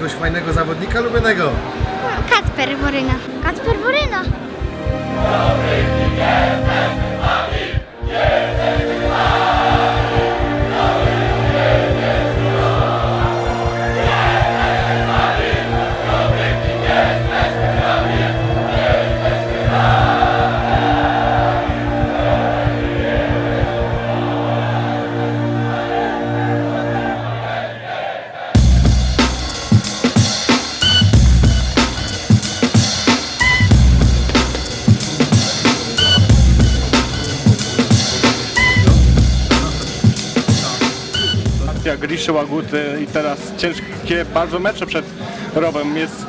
jakiegoś fajnego zawodnika lubionego? Kacper Woryna. Kacper Woryna. Dobry, nie, nie, nie. Griszy Łaguty i teraz ciężkie bardzo mecze przed Rowem. Jest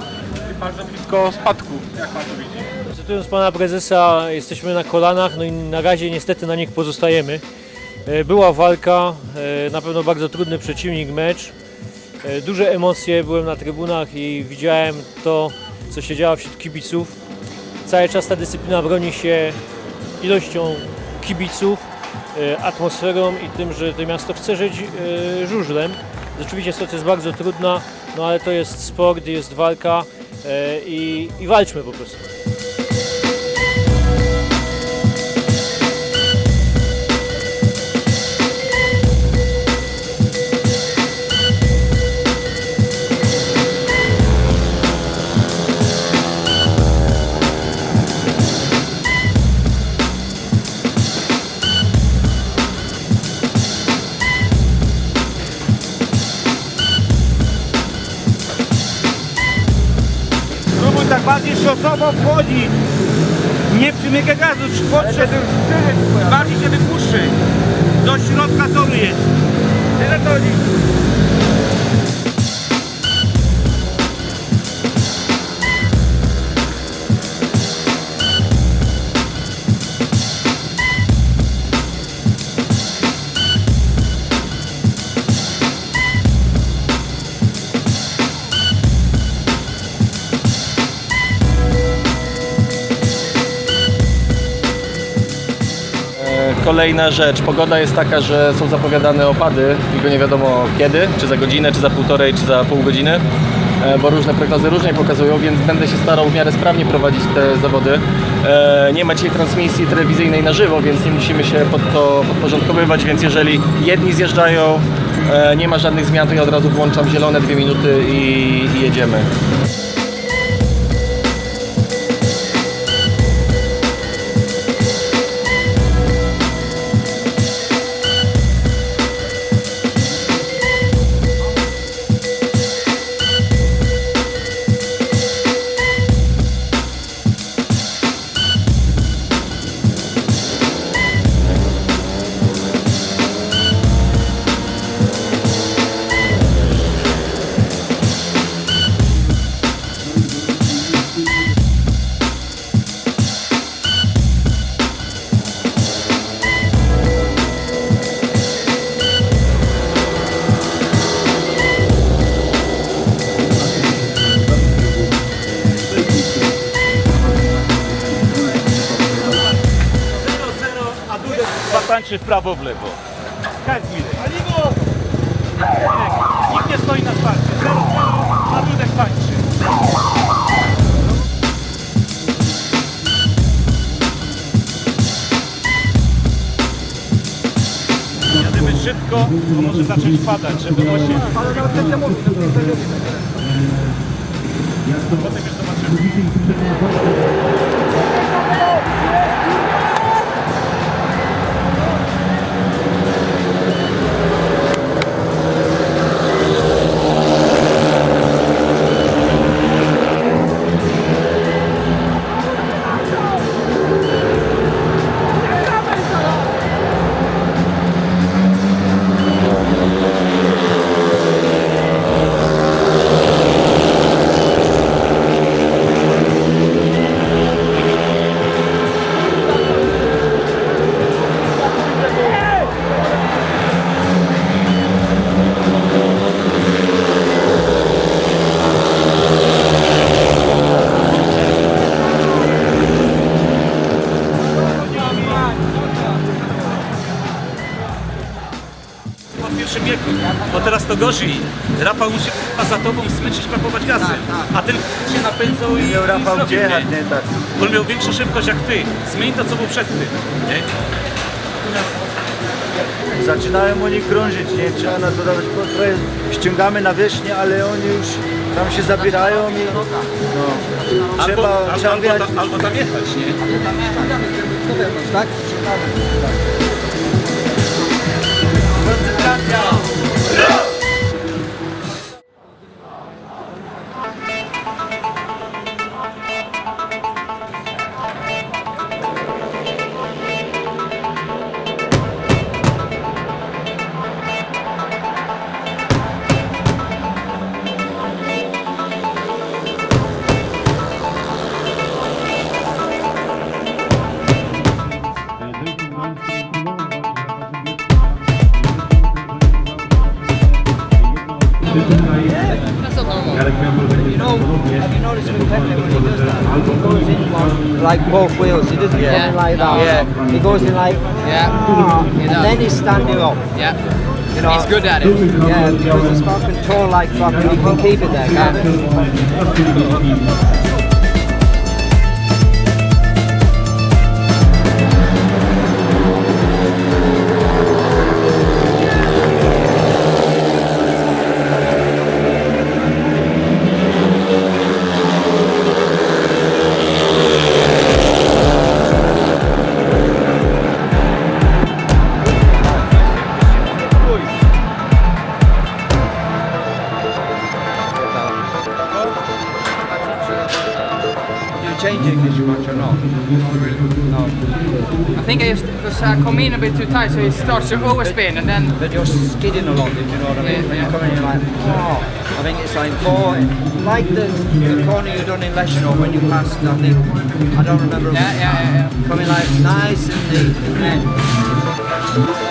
bardzo blisko spadku, jak pan to widzi. Cytując pana prezesa, jesteśmy na kolanach, no i na razie niestety na nich pozostajemy. E, Była walka, e, na pewno bardzo trudny przeciwnik, mecz. E, Duże emocje, byłem na trybunach i widziałem to, co się działo wśród kibiców. Cały czas ta dyscyplina broni się ilością kibiców, atmosferą i tym, że to miasto chce żyć e, żużlem. Rzeczywiście sytuacja jest bardzo trudna, no ale to jest sport, jest walka e, i, i walczmy po prostu. Bardziej szosowo wchodzić. Nie przymykaj gazu, podszedł bardziej się wypuszczy. Do środka toru jest. Tyle to chodzi. Kolejna rzecz, pogoda jest taka, że są zapowiadane opady, tylko nie wiadomo kiedy, czy za godzinę, czy za półtorej, czy za pół godziny, e, bo różne prognozy różnie pokazują, więc będę się starał w miarę sprawnie prowadzić te zawody. E, Nie ma dzisiaj transmisji telewizyjnej na żywo, więc nie musimy się pod to podporządkowywać, więc jeżeli jedni zjeżdżają, e, nie ma żadnych zmian, to ja od razu włączam zielone dwie minuty i, i jedziemy. W prawo, w lewo. Kazimir. Nikt nie stoi na starcie. 0-0, a Dudek tańczy. Jadymy szybko, bo może zacząć padać, żeby właśnie... Potem już zobaczymy. po pierwszym biegu, bo teraz to gorzej. Rafał musi k***a, za tobą smyczyć, pakować gazy. A ten k***a się napędzał i, Miał i Rafał zrobił, gdzie nie? nie tak. On miał większą szybkość jak ty. Zmień to, co było przed tym. Nie? Zaczynają oni krążyć, nie? Trzeba na to dawać po- trochę ściągamy na wierzchnię, ale oni już tam się zabierają i no, trzeba, albo, trzeba albo, wjechać. tam, albo tam jechać, nie? tak? Koncentracja! Like both wheels, he doesn't yeah. go in like that. Yeah. He goes in like, yeah. Ah, and then he's standing up. Yeah. You know, he's good at it. Yeah, because it's not controlled like that, but you can keep it there, can't it? Because I come in a bit too tight, so it starts to overspin, and then But you're skidding a lot, if you know what I mean. Yeah, when yeah. you come in, you're like, oh. I think it's like four, like the, the corner you done in Leicester when you passed. I think I don't remember. yeah, yeah, yeah, yeah. Coming like nice and neat, and then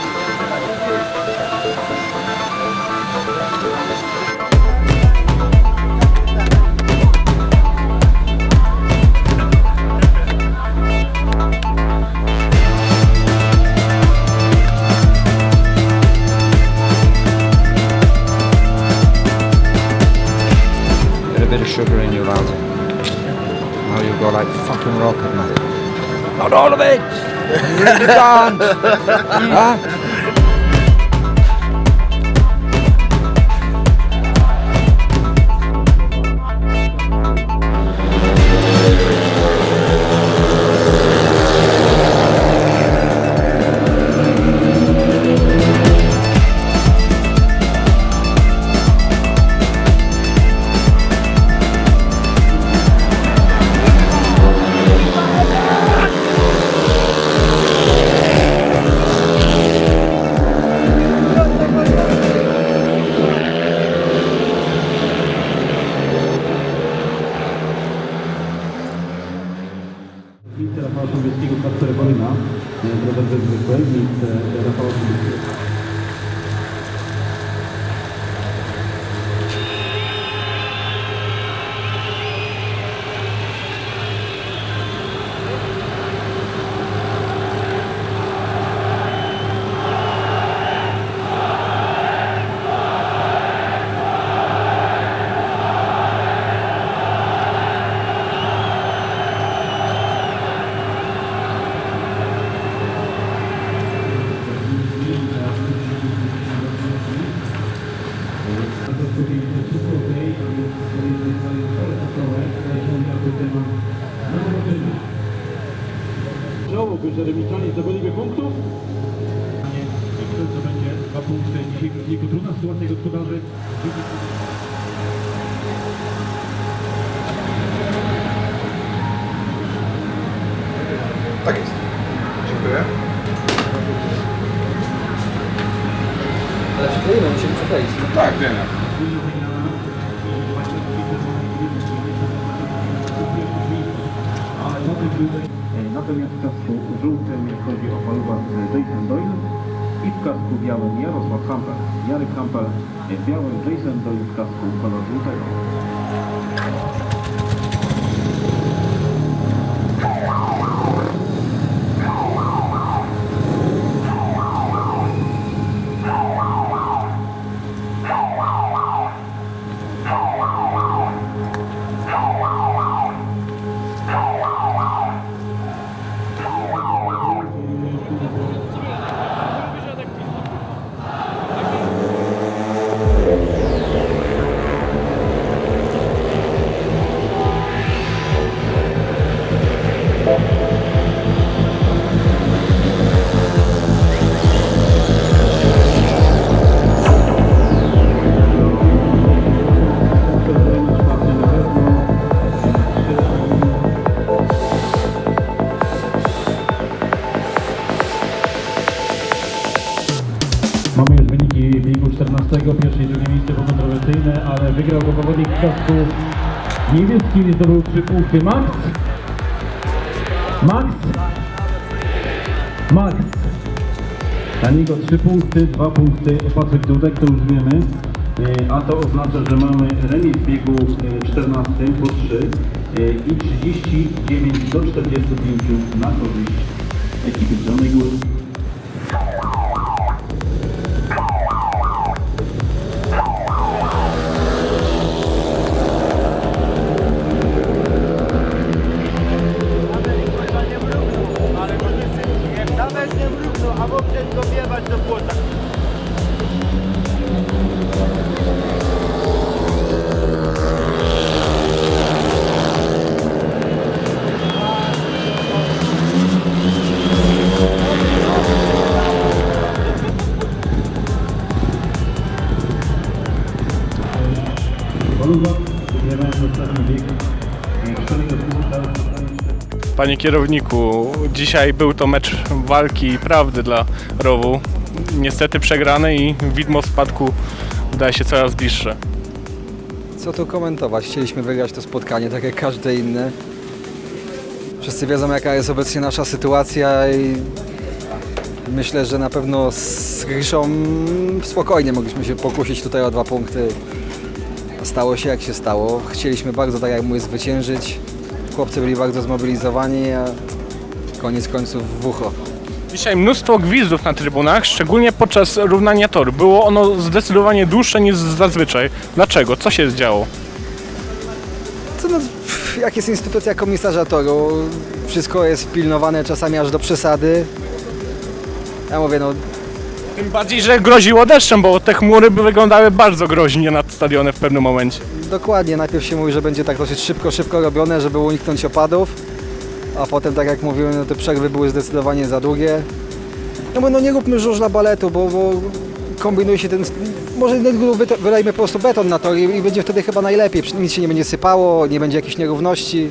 All of it! You can't! huh? Rafała Szumowskiego, Kacper Boryna, w rowerze zwykłej, miejsce Remisanie zawodników punktów. To będzie dwa punkty. Dzisiaj jego trudna sytuacja gospodarzy. Tak jest. Dziękuję. Ale przykleimy, musimy przykleić. Tak, wiemy. Natomiast w kasku żółtym chodzi o paluba z Jason Doyle i w kasku białym Jarosław Hampel. Jarek Hampel w białym, Jason Doyle w kasku kolor żółtego. Mamy już wyniki biegu 14, pierwsze i drugie miejsce było kontrowersyjne, ale wygrał go powodnik kasków niebieski, nie zdobył 3 punkty. Max? Max? Max. Dla niego 3 punkty, 2 punkty, Patryk Dudek, to już wiemy. E, a to oznacza, że mamy remis w biegu 14 e, po 3 e, i 39 do 45 na korzyść ekipy Zielonej Góry. Panie kierowniku, dzisiaj był to mecz walki i prawdy dla rowu. Niestety przegrany i widmo spadku wydaje się coraz bliższe. Co tu komentować? Chcieliśmy wygrać to spotkanie, tak jak każde inne. Wszyscy wiedzą, jaka jest obecnie nasza sytuacja i myślę, że na pewno z Griszą spokojnie mogliśmy się pokusić tutaj o dwa punkty. Stało się jak się stało. Chcieliśmy bardzo, tak jak mówię, zwyciężyć. Chłopcy byli bardzo zmobilizowani, a koniec końców w ucho. Dzisiaj mnóstwo gwizdów na trybunach, szczególnie podczas równania toru. Było ono zdecydowanie dłuższe niż zazwyczaj. Dlaczego? Co się działo? Co no, pff, jak jest instytucja komisarza toru, wszystko jest pilnowane czasami aż do przesady. Ja mówię, no Tym bardziej, że groziło deszczem, bo te chmury wyglądały bardzo groźnie nad stadionem w pewnym momencie. Dokładnie, najpierw się mówi, że będzie tak dosyć szybko, szybko robione, żeby uniknąć opadów, a potem, tak jak mówiłem, no te przerwy były zdecydowanie za długie. No no nie róbmy żużla baletu, bo, bo kombinuje się ten... Może wy- wylejmy po prostu beton na tor i, i będzie wtedy chyba najlepiej, nic się nie będzie sypało, nie będzie jakichś nierówności.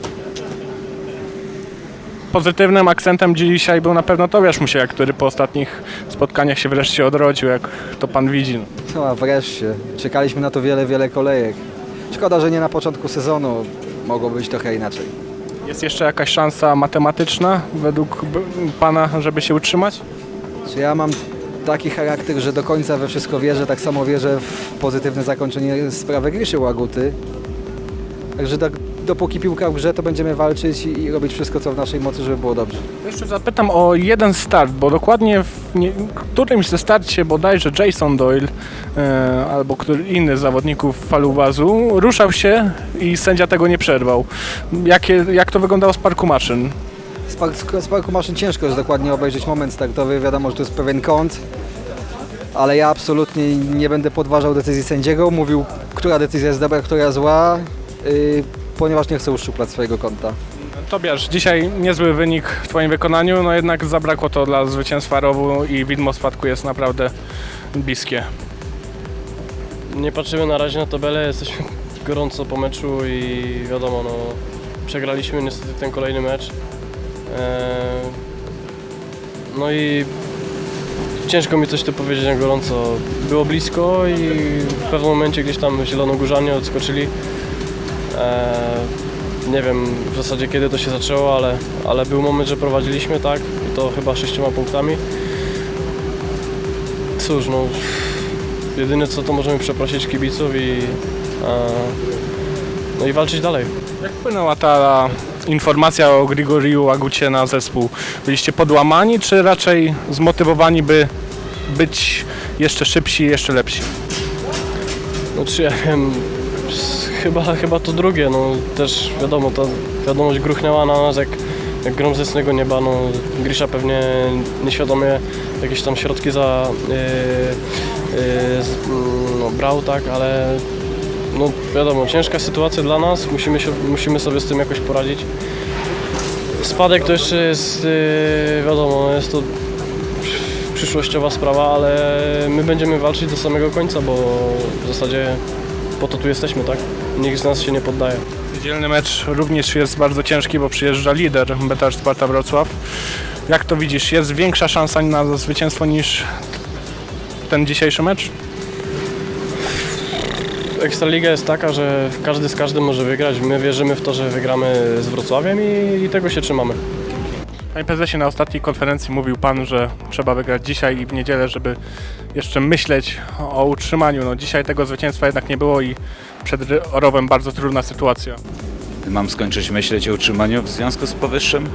Pozytywnym akcentem dzisiaj był na pewno Tobiasz Musiak, który po ostatnich spotkaniach się wreszcie odrodził, jak to pan widzi. No a wreszcie, czekaliśmy na to wiele, wiele kolejek. Szkoda, że nie na początku sezonu, mogło być trochę inaczej. Jest jeszcze jakaś szansa matematyczna według b- pana, żeby się utrzymać? Czy ja mam taki charakter, że do końca we wszystko wierzę, tak samo wierzę w pozytywne zakończenie sprawy Griszy Łaguty. Także do, dopóki piłka w grze, to będziemy walczyć i, i robić wszystko, co w naszej mocy, żeby było dobrze. Jeszcze zapytam o jeden start, bo dokładnie w nie, którymś ze starcie bodajże Jason Doyle e, albo który inny z zawodników falubazu ruszał się i sędzia tego nie przerwał. Jakie, jak to wyglądało z parku maszyn? Z, park, z parku maszyn ciężko jest dokładnie obejrzeć moment startowy, wiadomo, że to jest pewien kąt, ale ja absolutnie nie będę podważał decyzji sędziego, mówił, która decyzja jest dobra, która zła, yy, ponieważ nie chcę uszczuplać swojego konta. Tobiasz, dzisiaj niezły wynik w Twoim wykonaniu, no jednak zabrakło to dla zwycięstwa rowu i widmo spadku jest naprawdę bliskie. Nie patrzymy na razie na tabelę, jesteśmy gorąco po meczu i wiadomo, no, przegraliśmy niestety ten kolejny mecz. Eee, no i ciężko mi coś tu powiedzieć na gorąco. Było blisko i w pewnym momencie gdzieś tam zielonogórzanie odskoczyli. Eee, nie wiem w zasadzie kiedy to się zaczęło, ale, ale był moment, że prowadziliśmy, tak? I to chyba sześcioma punktami. Cóż, no jedyne co to możemy przeprosić kibiców i, e, no i walczyć dalej. Jak wpłynęła ta informacja o Grigoriu Łagucie na zespół? Byliście podłamani, czy raczej zmotywowani, by być jeszcze szybsi, jeszcze lepsi? No czy ja wiem, chyba, chyba to drugie, no też wiadomo, ta wiadomość gruchnęła na nas jak, jak grom ze jasnego nieba, no Grisza pewnie nieświadomie jakieś tam środki za yy, yy, z, no, brał, tak, ale no wiadomo, ciężka sytuacja dla nas, musimy, się, musimy sobie z tym jakoś poradzić. Spadek to jeszcze jest, yy, wiadomo, no, jest to przyszłościowa sprawa, ale my będziemy walczyć do samego końca, bo w zasadzie po to tu jesteśmy, tak? Nikt z nas się nie poddaje. Niedzielny mecz również jest bardzo ciężki, bo przyjeżdża lider Betar Sparta Wrocław. Jak to widzisz? Jest większa szansa na zwycięstwo niż ten dzisiejszy mecz? Ekstraliga jest taka, że każdy z każdym może wygrać. My wierzymy w to, że wygramy z Wrocławiem i, i tego się trzymamy. Panie prezesie, na ostatniej konferencji mówił pan, że trzeba wygrać dzisiaj i w niedzielę, żeby jeszcze myśleć o utrzymaniu. No, dzisiaj tego zwycięstwa jednak nie było i przed Orowem bardzo trudna sytuacja. Mam skończyć myśleć o utrzymaniu w związku z powyższym?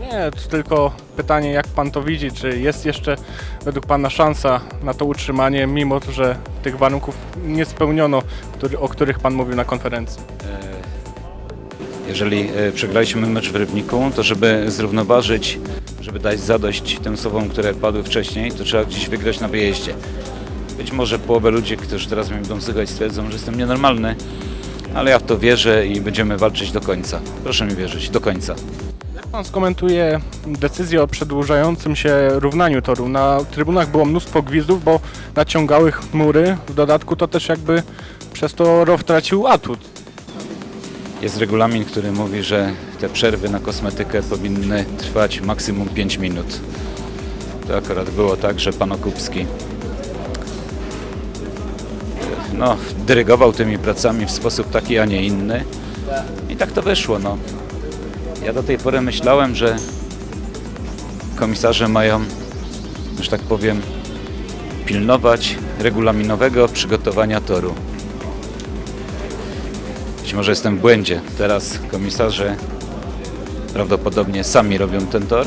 Nie, to tylko pytanie, jak pan to widzi, czy jest jeszcze według pana szansa na to utrzymanie, mimo że tych warunków nie spełniono, który, o których pan mówił na konferencji. Jeżeli e, przegraliśmy mecz w Rybniku, to żeby zrównoważyć, żeby dać zadość tym słowom, które padły wcześniej, to trzeba gdzieś wygrać na wyjeździe. Być może połowę ludzi, którzy teraz mnie będą słuchać, stwierdzą, że jestem nienormalny, ale ja w to wierzę i będziemy walczyć do końca. Proszę mi wierzyć, do końca. Jak pan skomentuje decyzję o przedłużającym się równaniu toru? Na trybunach było mnóstwo gwizdów, bo naciągały chmury. W dodatku to też jakby przez to ROW tracił atut. Jest regulamin, który mówi, że te przerwy na kosmetykę powinny trwać maksimum 5 minut. To akurat było tak, że pan Okupski no, dyrygował tymi pracami w sposób taki, a nie inny. I tak to wyszło. No. Ja do tej pory myślałem, że komisarze mają, że tak powiem, pilnować regulaminowego przygotowania toru. Być może jestem w błędzie. Teraz komisarze prawdopodobnie sami robią ten tor.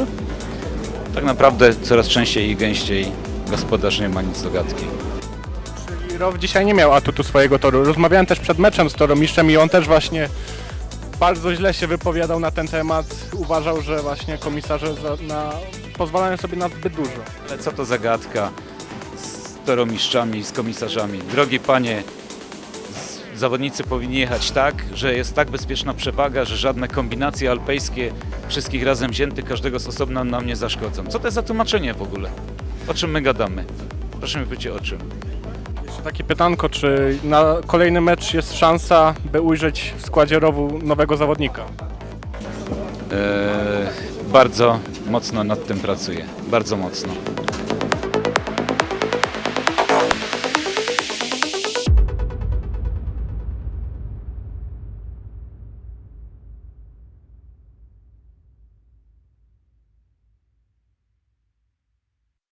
Tak naprawdę coraz częściej i gęściej gospodarz nie ma nic do gadki. Czyli ROW dzisiaj nie miał atutu swojego toru. Rozmawiałem też przed meczem z toromistrzem i on też właśnie bardzo źle się wypowiadał na ten temat. Uważał, że właśnie komisarze za, na, pozwalają sobie na zbyt dużo. Ale co to za gadka z toromistrzami, z komisarzami? Drogie panie, zawodnicy powinni jechać tak, że jest tak bezpieczna przewaga, że żadne kombinacje alpejskie wszystkich razem wziętych, każdego z osobna nam nie zaszkodzą. Co to jest za tłumaczenie w ogóle? O czym my gadamy? Proszę mi powiedzieć o czym. Jeszcze takie pytanko, czy na kolejny mecz jest szansa, by ujrzeć w składzie ROW-u nowego zawodnika? Eee, bardzo mocno nad tym pracuję. Bardzo mocno.